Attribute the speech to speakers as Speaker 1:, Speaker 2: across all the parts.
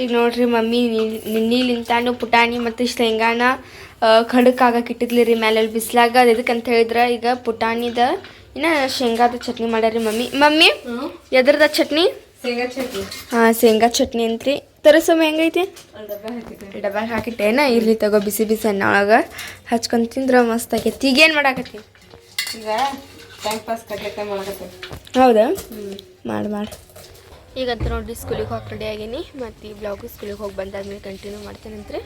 Speaker 1: ಈಗ ನೋಡ್ರಿ ಮಮ್ಮಿ ನಿನ್ನಿಲಿಂತಾನು ಪುಟಾಣಿ ಮತ್ತು ಶೇಂಗಾನ ಖಡಕ್ಕಾಗಕ್ಕೆ ಇಟ್ಟಿದ್ಲಿ ರೀ ಮ್ಯಾಲಲ್ಲಿ ಬಿಸಿಲಾಗ. ಅದು ಎದಕ್ಕಂತ ಹೇಳಿದ್ರೆ? ಈಗ ಪುಟಾಣಿದ ಇನ್ನ ಶೇಂಗಾದ ಚಟ್ನಿ ಮಾಡ್ಯಾರಿ ಮಮ್ಮಿ. ಮಮ್ಮಿ ಎದ್ರದ ಚಟ್ನಿ?
Speaker 2: ಶೇಂಗಾ ಚಟ್ನಿ.
Speaker 1: ಹಾಂ ಶೇಂಗಾ ಚಟ್ನಿ ಅಂತ್ರಿ. ತರಸಮ್ಮ ಹೆಂಗೈತಿ? ಡಬ್ಬಾಗ ಹಾಕಿಟ್ಟೇನ. ಇರ್ಲಿ ತಗೋ ಬಿಸಿ ಬಿಸಿ ಅನ್ನ ಒಳಗೆ ಹಚ್ಕೊಂಡು ತಿಂದ್ರೆ ಮಸ್ತ್ ಆಗೈತಿ. ಈಗೇನು ಮಾಡಾಕತ್ತಿ?
Speaker 2: ಈಗ ಟೈಮ್ ಪಾಸ್ ಕಡ್ಲೆಕಾಯಿ ಮಾಡಕತ್ತೆ.
Speaker 1: ಹೌದಾ? ಮಾಡಿ ಮಾಡಿ. ಈಗ ನೋಡಿ, ಸ್ಕೂಲಿಗೆ ಹೋಗಿ ರೆಡಿ ಆಗೀನಿ. ಮತ್ತು ಈ ಬ್ಲಾಗು ಸ್ಕೂಲಿಗೆ ಹೋಗಿ ಬಂದಾದ್ಮೇಲೆ ಕಂಟಿನ್ಯೂ ಮಾಡ್ತೇನಂತ್ರಿ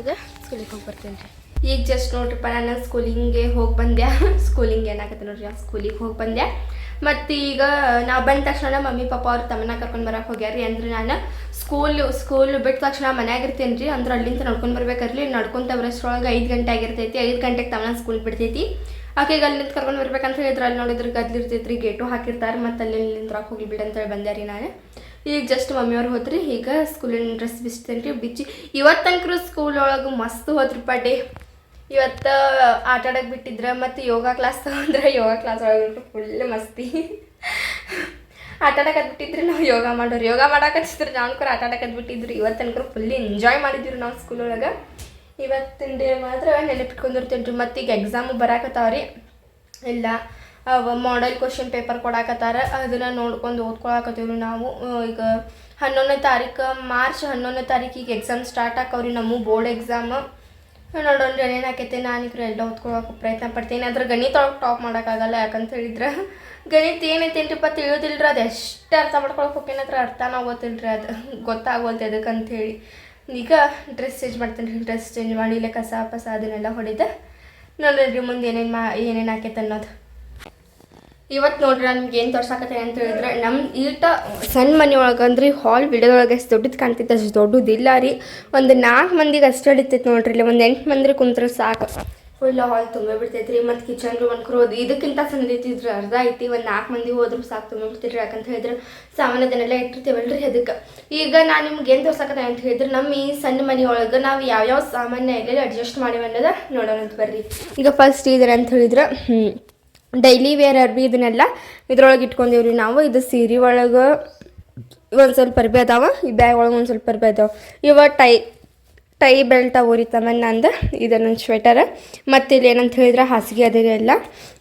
Speaker 1: ಈಗ ಸ್ಕೂಲಿಗೆ ಹೋಗಿ ಬರ್ತೇನೆ ರೀ. ಈಗ ಜಸ್ಟ್ ನೋಡ್ರಿಪ್ಪ, ನಾನು ಸ್ಕೂಲಿಂಗೆ ಹೋಗಿ ಬಂದೆ. ಸ್ಕೂಲಿಂಗ್ ಏನಾಗತ್ತೆ ನೋಡ್ರಿ, ಆ ಸ್ಕೂಲಿಗೆ ಹೋಗಿ ಬಂದೆ. ಮತ್ತು ಈಗ ನಾವು ಬಂದ ತಕ್ಷಣ ಮಮ್ಮಿ, ಪಾಪ ಅವ್ರು ತಮ್ಮನ ಕರ್ಕೊಂಡು ಬರಕ್ಕೆ ರೀ. ಅಂದ್ರೆ ನಾನು ಸ್ಕೂಲ್ ಸ್ಕೂಲ್ ಬಿಟ್ಟ ತಕ್ಷಣ ಮನ್ಯಾಗ ಇರ್ತೇನೆ ರೀ. ಅಂದ್ರೆ ಅಲ್ಲಿಂದ ನಡ್ಕೊಂಡು ಬರ್ಬೇಕಾರ್ಲಿ ನಡ್ಕೊಂತ ಬರೋಷ್ಟ್ರೊಳಗೆ ಐದು ಗಂಟೆ ಆಗಿರ್ತೈತಿ. ಐದು ಗಂಟೆಗೆ ತಮ್ಮನ ಸ್ಕೂಲ್ ಬಿಡ್ತೈತಿ. ಆಕೆಗೆ ಅಲ್ಲಿಂದ ಕರ್ಕೊಂಡು ಬರ್ಬೇಕಂತ ಹೇಳಿದ್ರೆ. ಅಲ್ಲಿ ನೋಡಿದ್ರೆ ಗದ್ಲಿರ್ತೈತ್ರಿ ಗೇಟು ಹಾಕಿರ್ತಾರೆ, ಮತ್ತು ಅಲ್ಲಿ ರಾಕ್ ಹೋಗಿ ಬಿಡಿ ಅಂತೇಳಿ ಬಂದೆ ರೀ ನಾನು. ಈಗ ಜಸ್ಟ್ ಮಮ್ಮಿಯವ್ರು ಹೋದ್ರಿ ಈಗ ಸ್ಕೂಲಿನ ಡ್ರೆಸ್ ಬಿಚ್ತೇನೆ ರೀ ಬಿಚ್ಚಿ. ಇವತ್ತಂಕರು ಸ್ಕೂಲ್ ಒಳಗೆ ಮಸ್ತ್ ಹೋದ್ರಿ ಡೇ. ಇವತ್ತು ಆಟ ಆಡಕ್ಕೆ ಬಿಟ್ಟಿದ್ರೆ, ಮತ್ತು ಯೋಗ ಕ್ಲಾಸ್ ತಗೊಂಡ್ರೆ, ಯೋಗ ಕ್ಲಾಸ್ ಒಳಗೆ ಫುಲ್ ಮಸ್ತಿ. ಆಟ ಆಡಕ್ಕೆ ಬಿಟ್ಟಿದ್ರಿ, ನಾವು ಯೋಗ ಮಾಡೋರು. ಯೋಗ ಮಾಡಾಕತ್ತಿದ್ರೆ ನಾವು ಕೂಡ ಆಟ ಆಡಕ್ಕೆ ಬಿಟ್ಟಿದ್ರಿ. ಇವತ್ತನಕರು ಫುಲ್ ಎಂಜಾಯ್ ಮಾಡಿದ್ವಿ ನಾವು ಸ್ಕೂಲ್ ಒಳಗೆ. ಇವತ್ತಿನ ಡೇ ಮಾತ್ರ ನೆನಪಿಟ್ಕೊಂಡಿರ್ತೀನಿ ರೀ. ಮತ್ತು ಈಗ ಎಕ್ಸಾಮು ಬರಾಕತ್ತಾವ್ರಿ ಇಲ್ಲ, ಅವ ಮಾಡೆಲ್ ಕ್ವಶನ್ ಪೇಪರ್ ಕೊಡಾಕತ್ತಾರ. ಅದನ್ನು ನೋಡ್ಕೊಂಡು ಓದ್ಕೊಳಕತ್ತೀವಿ ನಾವು. ಈಗ ಹನ್ನೊಂದನೇ ತಾರೀಕು ಮಾರ್ಚ್ ಹನ್ನೊಂದನೇ ತಾರೀಕಿಗೆ ಎಕ್ಸಾಮ್ ಸ್ಟಾರ್ಟ್ ಆಕವ್ರಿ ನಮ್ಮ ಬೋರ್ಡ್ ಎಕ್ಸಾಮ್ ನೋಡೋಣ ಏನಾಕೈತೆ ನಾನು ಈಗ ಎಲ್ಲ ಓದ್ಕೊಳಕ್ಕೆ ಪ್ರಯತ್ನ ಪಡ್ತೀನಿ. ಅದ್ರ ಗಣಿತ ಒಳಗೆ ಟಾಪ್ ಮಾಡೋಕ್ಕಾಗಲ್ಲ ಯಾಕಂತ ಹೇಳಿದ್ರೆ. ಗಣಿತ ಏನೈತೇನ್ರಿಪ್ಪ ರೀ ಅದು ಎಷ್ಟು ಅರ್ಥ ಮಾಡ್ಕೊಳಕ್ಕೆ ಹೋಗ್ತೇನತ್ರ ಅರ್ಥನ ರೀ ಅದು ಅದಕ್ಕಂತ ಹೇಳಿ. ಈಗ ಡ್ರೆಸ್ ಚೇಂಜ್ ಮಾಡ್ತೇನೆ ಡ್ರೆಸ್ ಚೇಂಜ್ ಮಾಡಿ ಇಲ್ಲ ಕಸ ಪಸ ಅದನ್ನೆಲ್ಲ ಹೊಡಿದೆ. ನೋಡ್ರಿ ಮುಂದೆ ಏನೇನು ಮಾ ಏನೇನು ಹಾಕೈತೆ ಅನ್ನೋದು. ಇವತ್ತು ನೋಡ್ರಿ ನಮ್ಗೆ ಏನು ತೋರ್ಸಾಕತ್ತೆ ಅಂತ ಹೇಳಿದ್ರೆ ನಮ್ಮ ಈಟ ಸಣ್ಣ ಮನೆ ಒಳಗೆ ಅಂದ್ರೆ ಹಾಲ್ ವಿಡಿಯೋದೊಳಗೆ ಅಷ್ಟು ದೊಡ್ಡದು ಕಾಣ್ತೈತೆ ಅಷ್ಟು ದೊಡ್ಡದಿಲ್ಲ ರೀ. ಒಂದು ನಾಲ್ಕು ಮಂದಿಗೆ ಅಷ್ಟು ಹಿಡಿತೈತೆ ನೋಡ್ರಿ. ಇಲ್ಲಿ ಒಂದು ಎಂಟು ಮಂದಿ ಕುಂತ್ರೆ ಸಾಕು. ಫುಲ್ ಹಾಲ್ ತುಂಬಿ ಬಿಡ್ತೈತೆ ರೀ ಮತ್ತು ಕಿಚನ್ ರೂಮ್ ಅನ್ಕೋದು ಇದಕ್ಕಿಂತ ಸಣ್ಣದೈತಿದ್ರೆ ಅರ್ಧ ಐತಿ, ಒಂದು ನಾಲ್ಕು ಮಂದಿ ಹೋದ್ರು ಸಾಕು ತುಂಬ ಬಿಡ್ತೀರಿ ಯಾಕಂತ ಹೇಳಿದ್ರೆ ಸಾಮಾನು ಅದನ್ನೆಲ್ಲ ಇಟ್ಟಿರ್ತೀವಲ್ರಿ ಅದಕ್ಕೆ. ಈಗ ನಾನು ನಿಮ್ಗೆ ಏನು ತೋರ್ಸಕತ್ತೆ ಅಂತ ಹೇಳಿದ್ರೆ ನಮ್ಮ ಈ ಸಣ್ಣ ಮನೆಯೊಳಗೆ ನಾವು ಯಾವ್ಯಾವ ಸಾಮಾನ್ಯ ಎಲ್ಲೆಲ್ಲಿ ಅಡ್ಜಸ್ಟ್ ಮಾಡಿವಿ ಅನ್ನೋದ ನೋಡೋಣ ಅಂತ ಬರ್ರಿ. ಈಗ ಫಸ್ಟ್ ಇದ್ರೆ ಅಂತ ಹೇಳಿದ್ರೆ ಡೈಲಿ ವೇರ್ ಅರ್ಬಿ ಇದನ್ನೆಲ್ಲ ಇದ್ರೊಳಗೆ ಇಟ್ಕೊಂಡೇವ್ರಿ ನಾವು. ಇದು ಸೀರೆ ಒಳಗೆ ಒಂದು ಸ್ವಲ್ಪ ಅರ್ಬಿ ಅದಾವ, ಈ ಬ್ಯಾಗ್ ಒಳಗೆ ಒಂದು ಸ್ವಲ್ಪ ಅರ್ಬಿ ಅದಾವ. ಇವ ಟೈ ಟೈ ಬೆಲ್ಟ್ ಅವು ನಂದು ಇದು ನನ್ನ ಸ್ವೆಟರ್ ಮತ್ತು ಇಲ್ಲಿ ಏನಂತ ಹೇಳಿದ್ರೆ ಹಾಸಿಗೆ ಅದಿರಲ್ಲ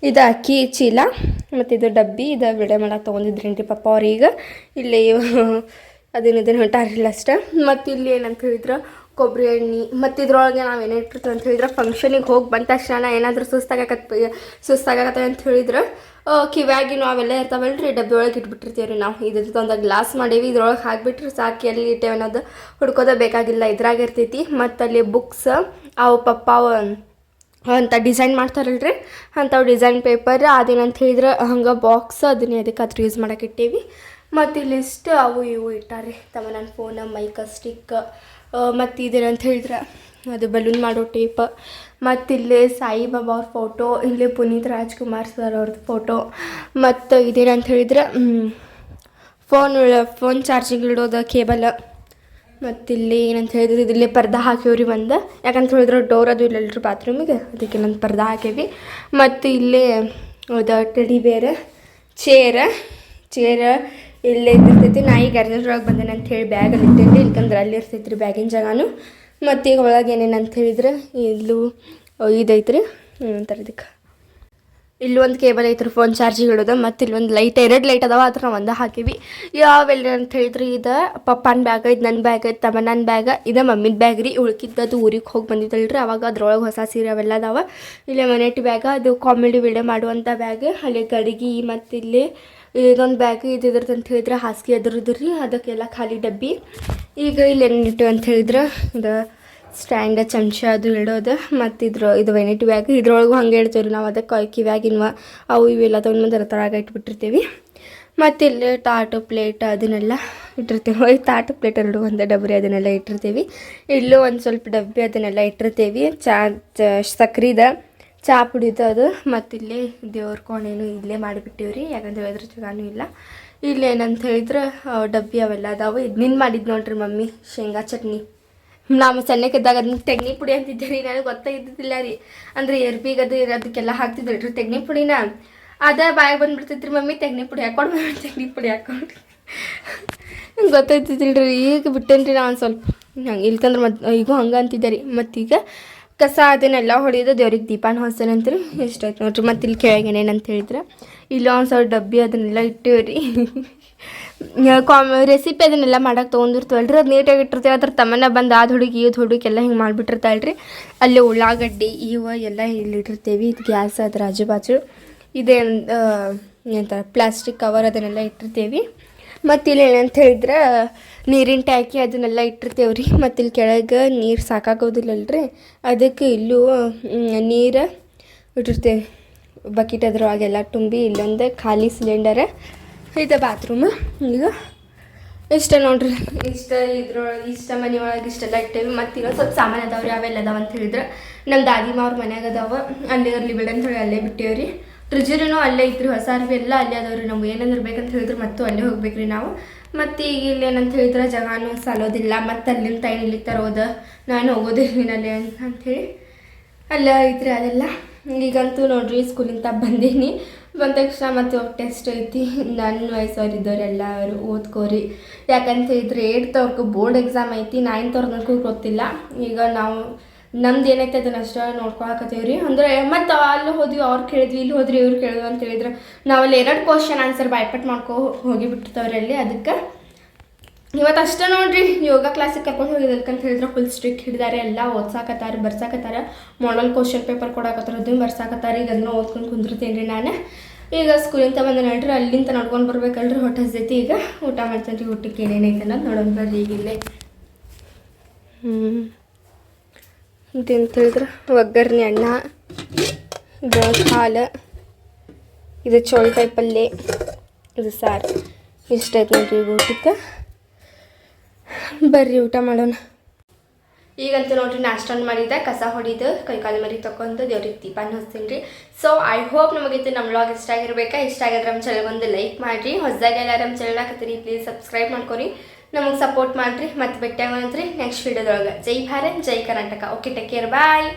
Speaker 1: ಇದು ಅಕ್ಕಿ, ಚೀಲ, ಮತ್ತು ಇದು ಡಬ್ಬಿ. ಇದು ವಿಡೆ ಮಾಡ ತೊಗೊಂಡಿದ್ರೇನ್ರಿ ಪಾಪ ಅವ್ರೀಗ ಇಲ್ಲಿ ಅದನ್ನ ಇದನ್ನು ಹೊಂಟಾರಿಲ್ಲ ಅಷ್ಟೇ. ಮತ್ತು ಇಲ್ಲಿ ಏನಂತ ಹೇಳಿದ್ರೆ ಕೊಬ್ಬರಿ ಎಣ್ಣೆ, ಮತ್ತು ಇದ್ರೊಳಗೆ ನಾವು ಏನೇ ಇಟ್ಟಿರ್ತೀವಿ ಅಂತ ಹೇಳಿದ್ರೆ ಫಂಕ್ಷನಿಗೆ ಹೋಗಿ ಬಂದ ತಕ್ಷಣ ಏನಾದರೂ ಸುಸ್ತಾಗಕತ್ ಸುಸ್ತಾಗತ್ತೆ ಅಂತ ಹೇಳಿದ್ರೆ ಕಿವ್ಯಾಗಿನೂ ಅವೆಲ್ಲ ಇರ್ತಾವಲ್ಲ ರೀ ಡಬ್ಬಿ ಒಳಗೆ ಇಟ್ಬಿಟ್ಟಿರ್ತೀವಿ ರೀ ನಾವು. ಇದ್ರದ್ದು ಒಂದು ಗ್ಲಾಸ್ ಮಾಡೀವಿ, ಇದ್ರೊಳಗೆ ಹಾಕಿಬಿಟ್ರೆ ಸಾಕಿ ಎಲ್ಲಿ ಇಟ್ಟೇವೆ ಅನ್ನೋದು ಹುಡ್ಕೋದ ಬೇಕಾಗಿಲ್ಲ, ಇದ್ರಾಗ ಇರ್ತೈತಿ. ಮತ್ತು ಅಲ್ಲಿ ಬುಕ್ಸ್ ಅವು ಪಪ್ಪ ಅಂತ ಡಿಸೈನ್ ಮಾಡ್ತಾರಲ್ರಿ, ಅಂಥವು ಡಿಸೈನ್ ಪೇಪರ್ ಅದೇನಂತ ಹೇಳಿದ್ರೆ ಹಂಗೆ ಬಾಕ್ಸ್ ಅದನ್ನ ಅದಕ್ಕೆ ಅದ್ರ ಯೂಸ್ ಮಾಡಕ್ಕೆ ಇಟ್ಟೀವಿ. ಮತ್ತು ಇಲ್ಲಿಷ್ಟು ಅವು ಇವು ಇಟ್ಟಾರೆ ತಮ್ಮ ನನ್ನ ಫೋನ ಮೈಕ ಸ್ಟಿಕ್ ಮತ್ತು ಇದೇನಂತ ಹೇಳಿದ್ರೆ? ಅದು ಬಲೂನ್ ಮಾಡೋ ಟೇಪ್ ಮತ್ತು ಇಲ್ಲಿ ಸಾಯಿಬಾಬಾ ಅವ್ರ ಫೋಟೋ ಇಲ್ಲಿ ಪುನೀತ್ ರಾಜ್ಕುಮಾರ್ ಸರ್ ಅವ್ರದ್ದು ಫೋಟೋ ಮತ್ತು ಇದೇನಂತ ಹೇಳಿದ್ರೆ? ಫೋನ್ ಫೋನ್ ಚಾರ್ಜಿಂಗ್ ಇಡೋದು ಕೇಬಲ್ ಮತ್ತು ಇಲ್ಲಿ ಏನಂತ ಹೇಳಿದ್ರೆ? ಇಲ್ಲಿ ಪರ್ದಾ ಹಾಕೇವ್ರಿ ಒಂದು. ಯಾಕಂತ ಹೇಳಿದ್ರೆ ಡೋರ್ ಅದು ಇಲ್ಲೆಲ್ಲರೂ ಬಾತ್ರೂಮಿಗೆ ಅದಕ್ಕೆ ನಂದು ಪರ್ದಾ ಹಾಕೇವಿ ಮತ್ತು ಇಲ್ಲಿ ಅದು ಟೆಡಿ ಬೇರೆ ಚೇರ ಚೇರ್ ಇಲ್ಲೇ ಇರ್ತೈತಿ ನಾ ಈಗ ಒಳಗೆ ಬಂದೇನೆ ಅಂತ ಹೇಳಿ ಬ್ಯಾಗಲ್ಲಿ ರೀ ಇಲ್ಕಂದ್ರೆ ಅಲ್ಲಿ ಇರ್ತೈತಿ ರೀ ಬ್ಯಾಗಿನ ಜಾಗನು. ಮತ್ತು ಈಗ ಒಳಗೆ ಏನೇನು ಅಂತ ಹೇಳಿದ್ರೆ, ಇಲ್ಲೂ ಇದೈತ್ರಿ ಅಂತಾರೆ ಇದಕ್ಕೆ. ಇಲ್ಲಿ ಒಂದು ಕೇಬಲ್ ಐತ್ರಿ ಫೋನ್ ಚಾರ್ಜಿಗೆ ಇಡೋದು ಮತ್ತು ಇಲ್ಲಿ ಒಂದು ಲೈಟ್ ಎರಡು ಲೈಟ್ ಅದಾವ, ಅದ್ರ ನಾವು ಒಂದು ಹಾಕಿವಿ. ಯಾವೆಲ್ಲ ಅಂತ ಹೇಳಿದ್ರಿ ಇದು ಪಪ್ಪನ ಬ್ಯಾಗ್ ಐತೆ ನನ್ನ ಬ್ಯಾಗ್ ಐತೆ ತಮ್ಮನ ಬ್ಯಾಗ್ ಇದು ಮಮ್ಮಿನ ಬ್ಯಾಗ್ ರೀ. ಉಳ್ಕಿದ್ದದು ಊರಿಗೆ ಹೋಗಿ ಬಂದಿದ್ದಲ್ರಿ, ಅವಾಗ ಅದ್ರೊಳಗೆ ಹೊಸ ಸೀರೆ ಅವೆಲ್ಲ ಅದಾವ. ಇಲ್ಲಿ ಮನೆಟಿ ಬ್ಯಾಗ ಅದು ಕಾಮಿಡಿ ವಿಡಿಯೋ ಮಾಡುವಂಥ ಬ್ಯಾಗ್ ಅಲ್ಲಿ ಗಡಿಗೆ ಮತ್ತು ಇಲ್ಲಿ ಇದೊಂದು ಬ್ಯಾಗ್ ಇದು ಇದ್ರದ್ದು ಅಂತ ಹೇಳಿದ್ರೆ ಹಾಸಿಗೆ ಎದುರಿದ್ರಿ ಅದಕ್ಕೆಲ್ಲ ಖಾಲಿ ಡಬ್ಬಿ. ಈಗ ಇಲ್ಲಿ ಏನಿಟ್ಟು ಅಂತ ಹೇಳಿದ್ರೆ, ಇದು ಸ್ಟ್ಯಾಂಡ್ ಚಮಚ ಅದು ಇಡೋದು ಮತ್ತು ಇದ್ರ, ಇದು ವೆನಿಟಿ ಬ್ಯಾಗ್. ಇದ್ರೊಳಗೂ ಹಂಗೆ ಇಡ್ತೇವೆ ರೀ ನಾವು ಅದಕ್ಕೆ ಕಿವ್ಯಾಗಿನ್ವ ಅವು ಇವೆಲ್ಲ ತೊಗೊಂಡು ಬಂದು ತಳಗ ಇಟ್ಬಿಟ್ಟಿರ್ತೀವಿ. ಮತ್ತು ಇಲ್ಲಿ ತಾಟು ಪ್ಲೇಟ್ ಅದನ್ನೆಲ್ಲ ಇಟ್ಟಿರ್ತೀವಿ. ತಾಟು ಪ್ಲೇಟ್ ಎರಡು ಒಂದು ಡಬ್ರಿ ಅದನ್ನೆಲ್ಲ ಇಟ್ಟಿರ್ತೀವಿ. ಇಲ್ಲೂ ಒಂದು ಸ್ವಲ್ಪ ಡಬ್ಬಿ ಅದನ್ನೆಲ್ಲ ಇಟ್ಟಿರ್ತೀವಿ. ಚಾ ಸಕ್ರಿದ, ಚಾ ಪುಡಿದು ಅದು. ಮತ್ತು ಇಲ್ಲಿ ದೇವ್ರ ಕೋಣೆನೂ ಇಲ್ಲೇ ಮಾಡಿಬಿಟ್ಟಿವಿ ರೀ ಯಾಕಂತ ಹೇಳಿದ್ರೆ ಜಾಗೂ ಇಲ್ಲ. ಏನಂತ ಹೇಳಿದ್ರೆ ಡಬ್ಬಿ ಅವೆಲ್ಲ ಅದಾವೆ. ಇದು ನಿನ್ನ ಮಾಡಿದ್ದು ನೋಡ್ರಿ ಮಮ್ಮಿ, ಶೇಂಗಾ ಚಟ್ನಿ. ನಾವು ಸಣ್ಣಕ್ಕಿದ್ದಾಗ ಅದನ್ನ ತೆಗ್ನಿ ಪುಡಿ ಅಂತಿದ್ದೆ ರೀ, ನನಗೆ ಗೊತ್ತಾಗಿದ್ದಿಲ್ಲ ರೀ. ಅಂದ್ರೆ ಎರ್ಬಿಗೆ ಅದು ಅದಕ್ಕೆಲ್ಲ ಹಾಕ್ತಿದ್ರಿ ತೆಗ್ನಿ ಪುಡಿನ. ಅದ ಬಾಯಿಗೆ ಬಂದ್ಬಿಡ್ತಿದ್ರಿ ಮಮ್ಮಿ, ತೆಗ್ನಿ ಪುಡಿ ಹಾಕೊಂಡು ಮಮ್ಮಿ, ತೆಗ್ನಿ ಪುಡಿ ಹಾಕೊಂಡು ರೀ, ಈಗ ಬಿಟ್ಟೇನ್ರಿ ನಾ ಒಂದು ಸ್ವಲ್ಪ. ಹಂಗೆ ಇಲ್ಕಂದ್ರೆ ಮತ್ತೆ ಈಗೂ ಹಂಗೆ ಅಂತಿದ್ದೆ ರೀ. ಮತ್ತೀಗ ಕಸ ಅದನ್ನೆಲ್ಲ ಹೊಡೆಯೋದು ದೇವ್ರಿಗೆ ದೀಪಾನ ಹೊಸನಂತ್ರಿ ಎಷ್ಟಾಯ್ತು ನೋಡ್ರಿ. ಮತ್ತೆ ಇಲ್ಲಿ ಕೆಳಗೇನೇನಂತ ಹೇಳಿದ್ರೆ ಇಲ್ಲ ಒಂದು ಸ್ವಲ್ಪ ಡಬ್ಬಿ ಅದನ್ನೆಲ್ಲ ಇಟ್ಟಿವ್ರಿ. ಕಾಮ್ ರೆಸಿಪಿ ಅದನ್ನೆಲ್ಲ ಮಾಡಕ್ಕೆ ರೀ ಅದು ನೀಟಾಗಿ ಇಟ್ಟಿರ್ತೀವಿ. ಅದ್ರ ತಮ್ಮನ ಬಂದು ಅದು ಹುಡುಗಿ ಇದು ಹುಡುಗಿ ಎಲ್ಲ ಹಿಂಗೆ ಮಾಡಿಬಿಟ್ಟಿರ್ತಾಳ್ರಿ ಅಲ್ಲಿ ಉಳ್ಳಾಗಡ್ಡಿ ಇವ ಎಲ್ಲ ಇಲ್ಲಿಟ್ಟಿರ್ತೀವಿ ಇದು ಗ್ಯಾಸ್ ಅದ್ರ ಆಜು ಬಾಜು. ಇದೇ ಏನಂತಾರೆ ಪ್ಲಾಸ್ಟಿಕ್ ಕವರ್ ಅದನ್ನೆಲ್ಲ ಇಟ್ಟಿರ್ತೀವಿ. ಮತ್ತು ಇಲ್ಲಿ ಏನಂತ ಹೇಳಿದ್ರೆ, ನೀರಿನ ಟ್ಯಾಕಿ ಅದನ್ನೆಲ್ಲ ಇಟ್ಟಿರ್ತೇವೆ ರೀ. ಮತ್ತು ಇಲ್ಲಿ ಕೆಳಗೆ ನೀರು ಸಾಕಾಗೋದಿಲ್ಲಲ್ರಿ ಅದಕ್ಕೆ ಇಲ್ಲೂ ನೀರು ಇಟ್ಟಿರ್ತೇವೆ. ಬಕೆಟ್ ಅದ್ರೊಳಗೆಲ್ಲ ತುಂಬಿ ಇಲ್ಲೊಂದು ಖಾಲಿ ಸಿಲಿಂಡರ್ ಇದು ಬಾತ್ರೂಮ್ ಈಗ ಇಷ್ಟ ನೋಡ್ರಿ. ಇಷ್ಟ ಇದ್ರೊಳಗೆ ಇಷ್ಟ ಮನೆ ಒಳಗೆ ಇಷ್ಟೆಲ್ಲ ಇಟ್ಟೇವಿ. ಮತ್ತು ಇರೋ ಸ್ವಲ್ಪ ಸಾಮಾನು ಅದಾವ್ರಿ ಅವೆಲ್ಲ ಅದಾವ ಅಂತ ಹೇಳಿದ್ರೆ. ನಮ್ಮ ದಾದಿಮ ಅವ್ರ ಮನ್ಯಾಗ ಅದಾವ. ಅಲ್ಲಿ ಇರಲಿ ಬಿಡ ಅಂತ ಹೇಳಿ ಅಲ್ಲೇ ಬಿಟ್ಟೇವ್ರಿ ಫ್ರಿಜ್ರಿನೂ ಅಲ್ಲೇ ಇದ್ರು ಹೊಸ ಅರ್ವಿ ಎಲ್ಲ ಅಲ್ಲೇ ಅದಾವ್ರಿ ನಮ್ಗೆ ಏನಂದ್ರೆ ಬೇಕಂತ ಹೇಳಿದ್ರು ಮತ್ತು ಅಲ್ಲೇ ಹೋಗ್ಬೇಕ್ರಿ ನಾವು. ಮತ್ತು ಈಗ ಇಲ್ಲಿ ಏನಂತ ಹೇಳಿದ್ರೆ, ಜಗಾನು ಸಾಲೋದಿಲ್ಲ. ಮತ್ತು ಅಲ್ಲಿಂದ ತಾಯಿ ಇಲ್ಲಿ ತರೋದು. ನಾನು ಹೋಗೋದಿಲ್ಲ ಅಲ್ಲೇ ಅಂಥೇಳಿ ಅಲ್ಲ ಐತ್ರಿ ಅದೆಲ್ಲ. ಈಗಂತೂ ನೋಡ್ರಿ ಸ್ಕೂಲಿಂದ ಬಂದೀನಿ. ಬಂದ ತಕ್ಷಣ ಮತ್ತೆ ಟೆಸ್ಟ್ ಐತಿ. ನನ್ನ ವಯಸ್ಸವ್ರು ಇದ್ದವರೆಲ್ಲ ಅವರು ಓದ್ಕೋರಿ. ಯಾಕಂತ ಹೇಳಿದ್ರೆ ಏಟ್ತವ್ರಿಗೆ ಬೋರ್ಡ್ ಎಕ್ಸಾಮ್ ಐತಿ. ನೈನ್ತವ್ರಿಗೆ ಗೊತ್ತಿಲ್ಲ. ಈಗ ನಾವು, ನಮ್ದು ಏನೈತೆ ಅದನ್ನ ಅಷ್ಟೇ ನೋಡ್ಕೊಳಕತ್ತೀವಿ ರೀ ಅಂದ್ರೆ ಮತ್ತು ಅಲ್ಲಿ ಹೋದ್ವಿ, ಅವ್ರು ಕೇಳಿದ್ವಿ, ಇಲ್ಲಿ ಹೋದ್ರಿ, ಇವ್ರು ಕೇಳಿದ್ವಿ ಅಂತ ಹೇಳಿದ್ರೆ ನಾವಲ್ಲಿ ಎರಡು ಕ್ವಶನ್ ಆನ್ಸರ್ ಬಾಯ್ಪಟ್ ಮಾಡ್ಕೊ ಹೋಗಿಬಿಟ್ಟಿರ್ತವ್ರಿ ಅಲ್ಲಿ ಅದಕ್ಕೆ ಇವತ್ತು ಅಷ್ಟೇ ನೋಡ್ರಿ, ಯೋಗ ಕ್ಲಾಸಿಗೆ ಕರ್ಕೊಂಡು ಹೋಗಿದ್ದಕ್ಕಂತ ಹೇಳಿದ್ರೆ ಫುಲ್ ಸ್ಟ್ರಿಕ್ ಹಿಡಿದಾರೆ. ಎಲ್ಲ ಓದ್ಸಾಕತ್ತಾರ, ಬರ್ಸಾಕತ್ತಾರ. ಮಾಡಲ್ ಕ್ವಶನ್ ಪೇಪರ್ ಕೊಡಾಕತ್ತಾರ, ಅದನ್ನು ಬರ್ಸಾಕತ್ತಾರ. ಈಗ ಅದನ್ನ ಓದ್ಕೊಂಡು ಕುಂದಿರ್ತೀನಿ ರೀ ನಾನು. ಈಗ ಸ್ಕೂಲಿಂದ ಬಂದ ನೋಡ್ರಿ ಅಲ್ಲಿಂದ ನಡ್ಕೊಂಡು ಬರ್ಬೇಕಲ್ರಿ ಹೊಟ್ಟೆ ಹಸ್ದೈತಿ ಈಗ ಊಟ ಮಾಡ್ತೇನೆ ಊಟಕ್ಕೆ ಏನೇನೈತೆ ಅನ್ನೋದು ನೋಡೋಣ ಬರ್ರಿ ಈಗ ಇಲ್ಲೇ. ಹ್ಞೂ ಹೇಳಿದ್ರೆ? ಒಗ್ಗರಣೆ ಅನ್ನ ಇದು ಹಾಲು, ಇದು ಚೋಳಿಕಾಯಿ ಪಲ್ಯ, ಇದು ಸಾರು. ಇಷ್ಟೈತೆ ನೋಡ್ರಿ ಈಗ ಊಟಕ್ಕೆ? ಬರ್ರಿ ಊಟ ಮಾಡೋಣ. ಈಗಂತೂ ನೋಡ್ರಿ ನಾಷ್ಟವನ್ನು ಮಾಡಿದ್ದೆ, ಕಸ ಹೊಡಿದು ಕೈಕಾಲು ಮರಿ ತಗೊಂಡು ದೇವ್ರಿಗೆ ದೀಪಾನ ಹಚ್ತೀನಿ ರೀ. ಸೊ ಐ ಹೋಪ್ ನಮಗಿತ್ತು ನಮ್ಮ ವ್ಲಾಗ್ ಇಷ್ಟ ಆಗಿರ್ಬೇಕಾ? ಇಷ್ಟ ಆಗಿದ್ರೆ ನಮ್ಮ ಚಾನಲ್ ಒಂದು ಲೈಕ್ ಮಾಡಿರಿ. ಹೊಸದಾಗಿ ಎಲ್ಲ ನಮ್ಮ ಚಾನಲ್ ಹಾಕತ್ತೀರಿ ಪ್ಲೀಸ್ ಸಬ್ಸ್ಕ್ರೈಬ್ ಮಾಡ್ಕೊರಿ. ನಮಗೆ ಸಪೋರ್ಟ್ ಮಾಡಿರಿ. ಮತ್ತೆ ಭೇಟಿ ಆಗೋಣಂತ್ರಿ ನೆಕ್ಸ್ಟ್ ವೀಡಿಯೋದೊಳಗೆ ಜೈ ಭಾರತ್, ಜೈ Karnataka. Okay take care bye